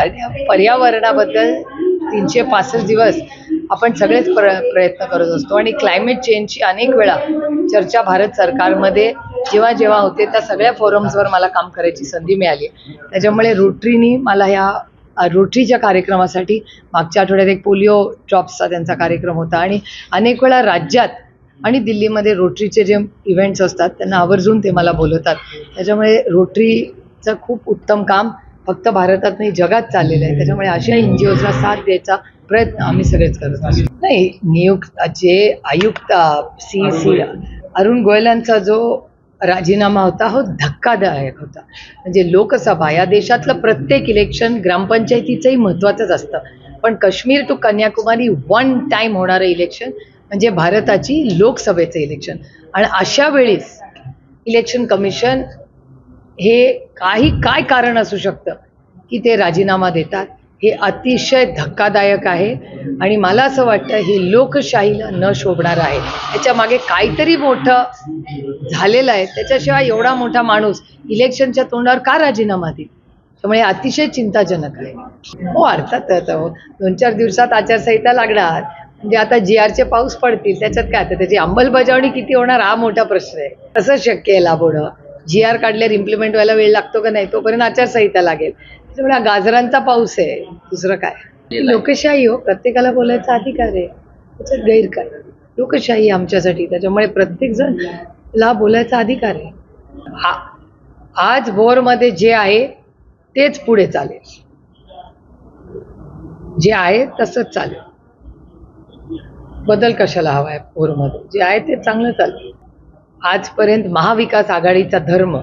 पर्या- पर्यावरणाबद्दल तीनशे पासष्ट दिवस आपण सगळेच प्र प्रयत्न करत असतो. आणि क्लायमेट चेंजची अनेक वेळा चर्चा भारत सरकारमध्ये जेव्हा जेव्हा होते त्या सगळ्या फोरम्सवर मला काम करायची संधी मिळाली. त्याच्यामुळे रोटरीनी मला ह्या रोटरीच्या कार्यक्रमासाठी मागच्या आठवड्यात एक पोलिओ ड्रॉप्सचा त्यांचा कार्यक्रम होता. आणि अनेक वेळा राज्यात आणि दिल्लीमध्ये रोटरीचे जे इव्हेंट्स असतात त्यांना आवर्जून ते मला बोलवतात. त्याच्यामुळे रोटरीचं खूप उत्तम काम फक्त भारतात नाही जगात चाललेलं आहे. त्याच्यामुळे अशा एन जी ओजला साथ द्यायचा प्रयत्न आम्ही सगळेच करत असतो नाही नियुक्त जे आयुक्त सी सी अरुण गोयलांचा जो राजीनामा होता हो धक्कादायक होता. म्हणजे लोकसभा या देशातलं प्रत्येक इलेक्शन ग्रामपंचायतीचंही महत्त्वाचंच असतं. पण Kashmir to Kanyakumari one time होणारं इलेक्शन म्हणजे भारताची लोकसभेचं इलेक्शन आणि अशा वेळेस इलेक्शन कमिशन हे काही काय कारण असू शकतं की ते राजीनामा देतात? हे अतिशय धक्कादायक आहे. आणि मला असं वाटतं हे लोकशाहीला न शोभणारं आहे. त्याच्यामागे काहीतरी मोठं झालेलं आहे. त्याच्याशिवाय एवढा मोठा माणूस इलेक्शनच्या तोंडावर का राजीनामा देईल? त्यामुळे अतिशय चिंताजनक आहे. हो अर्थात हो दोन चार दिवसात आचारसंहिता लागणार. म्हणजे आता जी आरचे पाऊस पडतील त्याच्यात काय? आता त्याची अंमलबजावणी किती होणार? हा मोठा प्रश्न आहे. कसं शक्य आहे लाभवणं जी आर काढल्यावर इम्प्लिमेंट व्हायला वेळ लागतो का नाही तोपर्यंत आचारसंहिता लागेल. त्यामुळे हा गाजरांचा पाऊस आहे दुसरं काय? लोकशाही हो प्रत्येकाला बोलायचा अधिकार आहे. त्याच्यात गैर काय लोकशाही आमच्यासाठी त्याच्यामुळे प्रत्येक जण ला बोलायचा अधिकार आहे. हा आज भोरमध्ये जे आहे तेच पुढे चालेल. जे आहे तसंच चालेल. बदल कशाला हवा आहे भोरमध्ये? जे आहे ते चांगलं चालेल. आजपर्यंत महाविकास आघाडीचा धर्म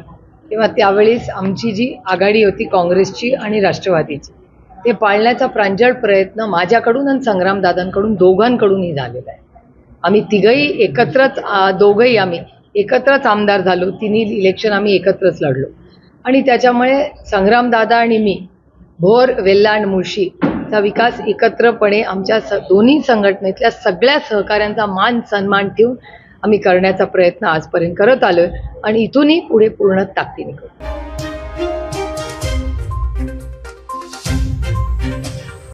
किंवा त्यावेळेस आमची जी आघाडी होती काँग्रेसची आणि राष्ट्रवादीची ते पाळण्याचा प्रांजळ प्रयत्न माझ्याकडून आणि संग्रामदादांकडून दोघांकडूनही झालेला आहे. आम्ही तिघही एकत्रच दोघंही आम्ही एकत्रच आमदार झालो. तिन्ही इलेक्शन आम्ही एकत्रच लढलो. आणि त्याच्यामुळे संग्रामदादा आणि मी भोर वेल्लांड मुळशीचा विकास एकत्रपणे आमच्या स दोन्ही संघटनेतल्या सगळ्या सहकाऱ्यांचा मान सन्मान ठेवून आम्ही करण्याचा प्रयत्न आजपर्यंत करत आलोय आणि इथूनही पुढे पूर्ण ताकदीने करू.